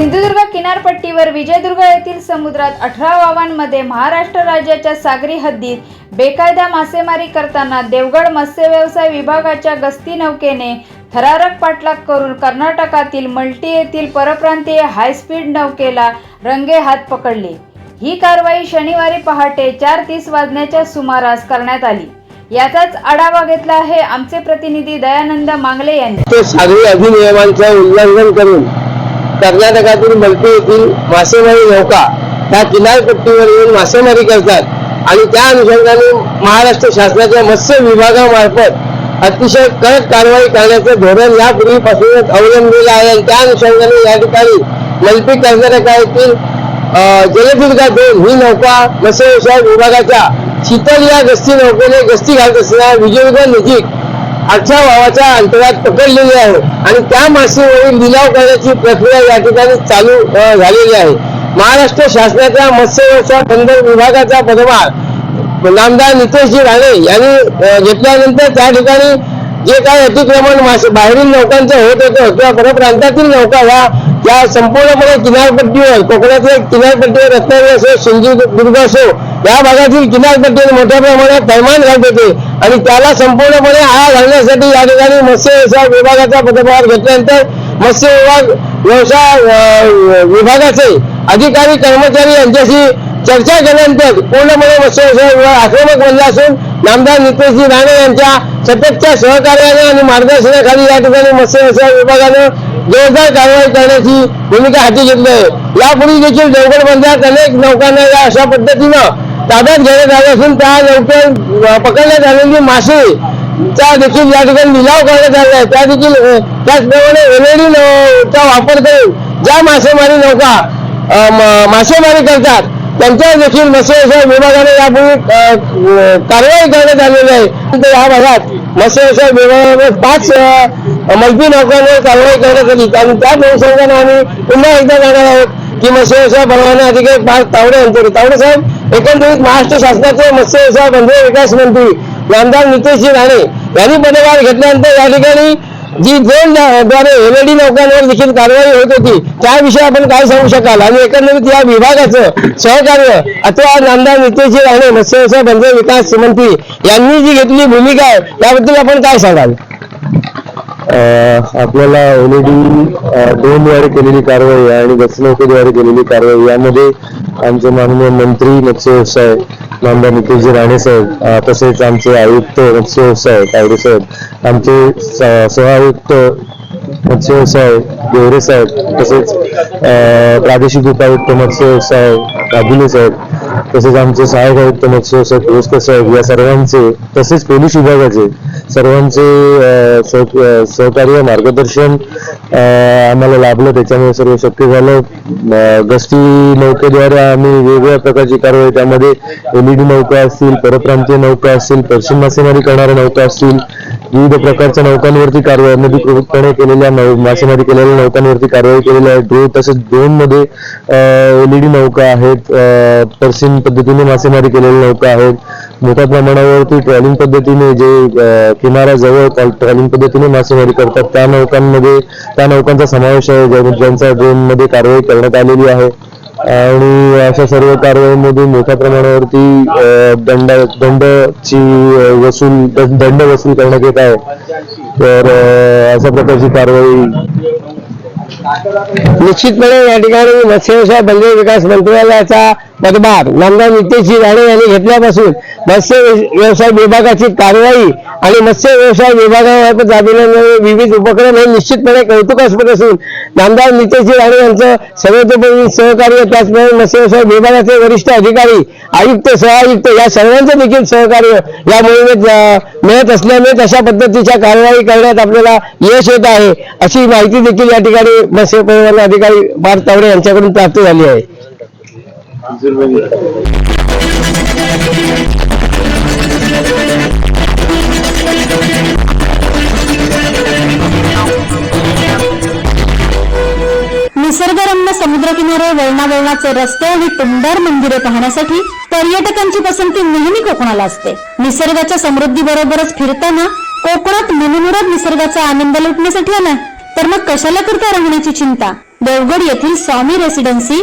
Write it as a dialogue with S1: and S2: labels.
S1: सिंधुदुर्ग किनारपट्टीवर विजयदुर्ग येथील समुद्रात अठरा वावांमध्ये महाराष्ट्र राज्याच्या सागरी हद्दीत बेकायदा मासेमारी करताना देवगड मत्स्य व्यवसाय विभागाच्या गस्ती नौकेने थरारक पाठलाग करून कर्नाटकातील मल्टी येथील परप्रांतीय हायस्पीड नौकेला रंगे हात पकडले. ही कारवाई शनिवारी पहाटे चार तीस वाजण्याच्या सुमारास करण्यात आली. याचाच आढावा घेतला आहे आमचे प्रतिनिधी दयानंद मांगले यांनी.
S2: सागरी अधिनियमांचं उल्लंघन करून कर्नाटकातील मलपी येथील मासेमारी नौका. त्या किनारपट्टीवर येऊन मासेमारी करतात. आणि त्या अनुषंगाने महाराष्ट्र शासनाच्या मत्स्य विभागामार्फत अतिशय कडक कारवाई करण्याचं धोरण यापूर्वीपासूनच अवलंबलेलं आहे. आणि त्या अनुषंगाने या ठिकाणी मल्पी कर्नाटका येथील जलदुर्गा दोन ही नौका मत्स्य व्यवसाय विभागाच्या शीतल या गस्ती नौकेने गस्ती घालत असताना विजयदुर्ग नजीक आजच्या भावाच्या अंतरात पकडलेली आहे. आणि त्या मासेवरील लिलाव करण्याची प्रक्रिया या ठिकाणी चालू झालेली आहे. महाराष्ट्र शासनाच्या मत्स्य व्यवसाय बंदर विभागाचा पदभार नामदार नितेशजी राणे यांनी घेतल्यानंतर त्या ठिकाणी जे काही अतिक्रमण मासे बाहेरील नौकांचं होत होतं किंवा परप्रांतातील नौका ह्या या संपूर्णपणे किनारपट्टीवर कोकणातील किनारपट्टीवर रत्नागिरी असो सिंधुदुर्ग असो या भागातील किनारपट्टीवर मोठ्या प्रमाणात थैमान घालत होते. आणि त्याला संपूर्णपणे आळा घालण्यासाठी या ठिकाणी मत्स्य व्यवसाय विभागाचा पदभार घेतल्यानंतर मत्स्य विभाग व्यवसाय विभागाचे अधिकारी कर्मचारी यांच्याशी चर्चा केल्यानंतर पूर्णपणे मत्स्य व्यवसाय विभाग आक्रमक बनला असून नामदार नितेशजी राणे यांच्या सततच्या सहकार्याने आणि मार्गदर्शनाखाली या ठिकाणी मत्स्य व्यवसाय विभागानं जोरदार कारवाई करण्याची भूमिका हाती घेतली आहे. यापूर्वी देखील देवगड बंदरात अनेक नौकांना या अशा पद्धतीनं ताब्यात घेण्यात आले असून त्या नौकेत पकडण्यात आलेली मासे चा देखील या ठिकाणी लिलाव करण्यात आला आहे. त्या देखील त्याचप्रमाणे एलईडी चा वापर करून ज्या मासेमारी नौका मासेमारी करतात त्यांच्यावर देखील मत्स्य व्यवसाय विभागाने यापूर्वी कारवाई करण्यात आलेली आहे. तर या भागात मत्स्य व्यवसाय विभागाने पाच मजबी नौकांवर कारवाई करण्यात आली आणि त्या अनुषंगाने आम्ही पुन्हा एकदा जाणार आहोत की मत्स्य व्यवसाय परवाना अधिकारी पाच तावडे यांच्याकडे तावडे साहेब एकंदरीत महाराष्ट्र शासनाचे मत्स्य व्यवसाय विकास मंत्री नामदार नितेशजी राणे यांनी पदभार घेतल्यानंतर या ठिकाणी जी ड्रोनद्वारे एलईडी नौकांवर देखील कारवाई होत होती त्याविषयी आपण काय सांगू शकाल? आणि एकंदरीत या विभागाचं सहकार्य अथवा नामदार नितेशजी राणे मत्स्य बंदर विकास मंत्री यांनी जी घेतली भूमिका आहे त्याबद्दल आपण काय सांगाल?
S3: आपल्याला ओलेडी दोन केलेली कारवाई आणि गचनौकेद्वारे केलेली कारवाई यामध्ये आमचे माननीय मंत्री मत्स्य व्यवसाय नामदार नितेशजी राणे साहेब तसेच आमचे आयुक्त मत्स्य व्यवसाय तावडे साहेब आमचे सहआयुक्त मत्स्य व्यवसाय देवरे साहेब तसेच प्रादेशिक उपायुक्त मत्स्य व्यवसाय राबुले साहेब तसेच आमचे सहायक आयुक्त मत्स्य व्यवसाय पुरस्कर साहेब या सर्वांचे तसेच पोलीस विभागाचे सर्वांचे सह- सहकार्य मार्गदर्शन आम्हाला लाभलं त्याच्यामुळे सर्व शक्य झालं. गस्ती नौकेद्वारे आम्ही वेगवेगळ्या प्रकारची कारवाई त्यामध्ये एलईडी नौका असतील परप्रांतीय नौका असतील पश्चिम मासेमारी करणाऱ्या नौका असतील विविध प्रकारच्या नौकांवरती कारवाई अनधिकृतपणे केलेल्या नौ मासेमारी केलेल्या नौकांवरती कारवाई केलेली आहे ड्रो तसेच ड्रोनमध्ये एलईडी नौका आहेत अ, पर्सिन पद्धतीने मासेमारी केलेल्या नौका आहेत. मोठ्या प्रमाणावरती ट्रॉलिंग पद्धतीने जे किनाऱ्याजवळ ट्रॉलिंग पद्धतीने मासेमारी करतात त्या नौकांमध्ये त्या नौकांचा समावेश आहे ज्यांचा ड्रोनमध्ये कारवाई करण्यात आलेली आहे. आणि अशा सर्व कारवाईमध्ये मोठ्या प्रमाणावरती दंड दंडची वसूल दंड वसूल करण्यात येत आहे. तर अशा प्रकारची कारवाई
S2: निश्चितपणे या ठिकाणी मत्स्य व्यवसाय बंदर विकास मंत्रालयाचा पदभार नामदार नितेशजी राणे यांनी घेतल्यापासून मत्स्य व्यवसाय विभागाची कारवाई आणि मत्स्य व्यवसाय विभागामार्फत राबविण्याचे विविध उपक्रम हे निश्चितपणे कौतुकास्पद असून नामदार नितेशजी राणे यांचं सर्वतोपरी सहकार्य त्याचप्रमाणे मत्स्य व्यवसाय विभागाचे वरिष्ठ अधिकारी आयुक्त सहआयुक्त या सर्वांचं देखील सहकार्य या मोहिमेत मिळत असल्याने तशा पद्धतीच्या कारवाई करण्यात आपल्याला यश येत आहे अशी माहिती देखील या ठिकाणी मत्स्य परिवहन अधिकारी पार्थ तावडे यांच्याकडून प्राप्त झाली आहे.
S4: निसर्गरम्य समुद्रकिनारे वळणावळणाचे रस्ते आणि टुमदार मंदिरे पाहण्यासाठी पर्यटकांची पसंती नेहमी कोकणाला असते. निसर्गाच्या समृद्धी बरोबरच फिरताना कोकणात मनमुराद निसर्गाचा आनंद लुटण्यासाठी आला तर मग कशाला करता राहण्याची चिंता? देवगड येथील Swami residency